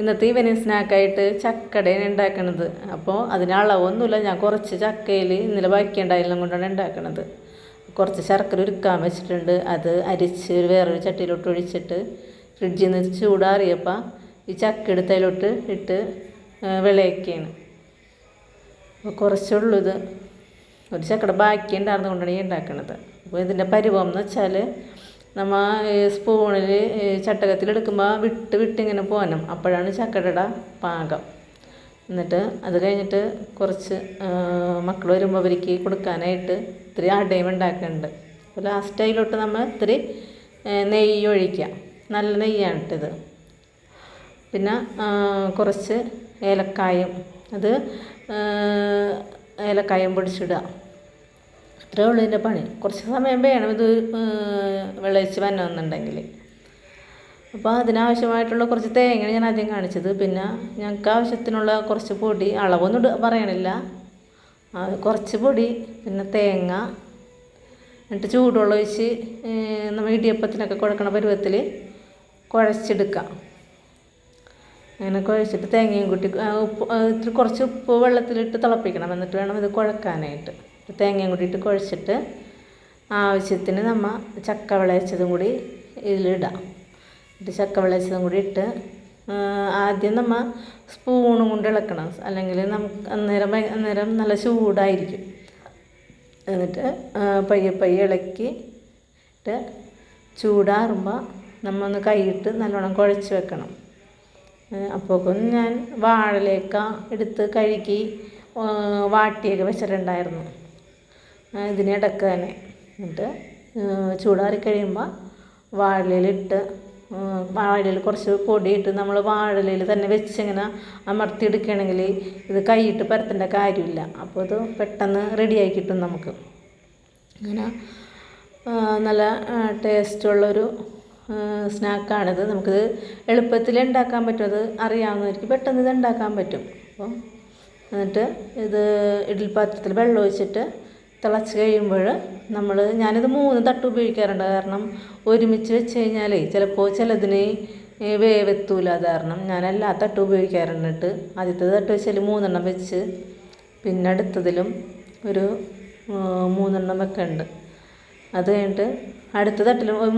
ഇന്നത്തെ ഈവനിങ് സ്നാക്കായിട്ട് ചക്കടയാണ് ഉണ്ടാക്കണത്. അപ്പോൾ അതിന് അളവൊന്നുമില്ല. ഞാൻ കുറച്ച് ചക്കയിൽ ഇന്നലെ ബാക്കിയുണ്ടായാലും കൊണ്ടാണ് ഉണ്ടാക്കണത്. കുറച്ച് ശർക്കര ഉരുക്കാൻ വെച്ചിട്ടുണ്ട്. അത് അരിച്ച് ഒരു വേറൊരു ചട്ടിയിലോട്ട് ഒഴിച്ചിട്ട് ഫ്രിഡ്ജിൽ നിന്ന് ചൂടാറിയപ്പോൾ ഈ ചക്ക എടുത്തതിലോട്ട് ഇട്ട് വിളയൊക്കെയാണ് അപ്പോൾ കുറച്ചുള്ളൂ ഇത്. ഒരു ചക്കട ബാക്കി ഉണ്ടായിരുന്നു കൊണ്ടാണ് ഈ ഉണ്ടാക്കണത്. അപ്പോൾ ഇതിന്റെ പരുവം എന്ന് വെച്ചാൽ നമ്മൾ സ്പൂണിൽ ചട്ടകത്തിലെടുക്കുമ്പോൾ വിട്ട് വിട്ടിങ്ങനെ പോകണം അപ്പോഴാണ് ചക്കടയുടെ പാകം. എന്നിട്ട് അത് കഴിഞ്ഞിട്ട് കുറച്ച് മക്കൾ വരുമ്പോൾ അവർക്ക് കൊടുക്കാനായിട്ട് ഇത്തിരി അടയും ഉണ്ടാക്കുന്നുണ്ട് അപ്പോൾ ലാസ്റ്റായിലോട്ട് നമ്മൾ ഇത്തിരി നെയ്യ് ഒഴിക്കുക നല്ല നെയ്യാണ് ഇട്ടത് പിന്നെ കുറച്ച് ഏലക്കായും. അത് ഏലക്കായും പൊടിച്ചിടുക. അത്രേ ഉള്ളൂ ഇതിന്റെ പണി. കുറച്ച് സമയം വേണം ഇത് വിളയിച്ച് വരണമെന്നുണ്ടെങ്കിൽ അപ്പോൾ അതിനാവശ്യമായിട്ടുള്ള കുറച്ച് തേങ്ങ ഞാൻ ആദ്യം കാണിച്ചത്. പിന്നെ ഞങ്ങൾക്ക് ആവശ്യത്തിനുള്ള കുറച്ച് പൊടി അളവൊന്നും പറയണില്ല. കുറച്ച് പൊടി പിന്നെ തേങ്ങ എന്നിട്ട് ചൂടുവെള്ളം ഒഴിച്ച് നമ്മൾ ഇടിയപ്പത്തിനൊക്കെ കുഴക്കണ പരുവത്തിൽ കുഴച്ചെടുക്കാം. അങ്ങനെ കുഴച്ചിട്ട് തേങ്ങയും കൂട്ടി ഉപ്പ് ഇത്തിരി കുറച്ച് ഉപ്പ് വെള്ളത്തിലിട്ട് തിളപ്പിക്കണം. എന്നിട്ട് വേണം ഇത് കുഴക്കാനായിട്ട്. തേങ്ങയും കൂടി ഇട്ട് കുഴച്ചിട്ട് ആവശ്യത്തിന് നമ്മൾ ചക്ക വിളയിച്ചതും കൂടി ഇതിലിടാം. എന്നിട്ട് ചക്ക വിളയിച്ചതും കൂടി ഇട്ട് ആദ്യം നമ്മൾ സ്പൂണും കൊണ്ട് ഇളക്കണം. അല്ലെങ്കിൽ നമുക്ക് അന്നേരം അന്നേരം നല്ല ചൂടായിരിക്കും. എന്നിട്ട് പയ്യെ പയ്യെ ഇളക്കി ഇട്ട് ചൂടാറുമ്പോൾ നമ്മൾ ഒന്ന് കൈയിട്ട് നല്ലോണം കുഴച്ച് വെക്കണം. അപ്പോഴേക്കും ഞാൻ വാഴലേക്ക എടുത്ത് കഴുകി വാട്ടിയൊക്കെ വെച്ചിട്ടുണ്ടായിരുന്നു. ഇതിനിടക്ക് തന്നെ. എന്നിട്ട് ചൂടാറി കഴിയുമ്പോൾ വാഴയിലിട്ട് വാഴയിൽ കുറച്ച് പൊടിയിട്ട് നമ്മൾ വാഴയിൽ തന്നെ വെച്ചിങ്ങനെ അമർത്തിയെടുക്കുകയാണെങ്കിൽ ഇത് കൈയിട്ട് പരത്തേണ്ട കാര്യമില്ല. അപ്പോൾ ഇത് പെട്ടെന്ന് റെഡിയായി കിട്ടും നമുക്ക്. അങ്ങനെ നല്ല ടേസ്റ്റുള്ളൊരു സ്നാക്കാണിത് നമുക്കിത് എളുപ്പത്തിൽ ഉണ്ടാക്കാൻ പറ്റും. അത് അറിയാവുന്നവർക്ക് പെട്ടെന്ന് ഇത് ഉണ്ടാക്കാൻ പറ്റും. അപ്പം എന്നിട്ട് ഇത് ഇഡ്ഡലി പാത്രത്തിൽ വെള്ളം ഒഴിച്ചിട്ട് തിളച്ച് കഴിയുമ്പോൾ നമ്മൾ ഞാനിത് മൂന്ന് തട്ട് ഉപയോഗിക്കാറുണ്ട്. കാരണം ഒരുമിച്ച് വെച്ച് കഴിഞ്ഞാൽ ചിലപ്പോൾ ചിലതിന് വേവെത്തൂല. കാരണം ഞാൻ എല്ലാ തട്ടും ഉപയോഗിക്കാറുണ്ട്. ആദ്യത്തെ തട്ട് വെച്ചാൽ മൂന്നെണ്ണം വെച്ച് പിന്നെ അടുത്തതിലും ഒരു മൂന്നെണ്ണം വെക്കുന്നുണ്ട് അത് കഴിഞ്ഞിട്ട് അടുത്ത തട്ടിൽ ഒരു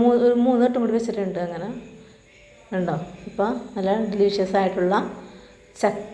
മൂന്ന് തട്ടും കൂടി വെച്ചിട്ടുണ്ട് അങ്ങനെ. ഉണ്ടോ ഇപ്പോൾ നല്ല ഡെലീഷ്യസ് ആയിട്ടുള്ള ചക്ക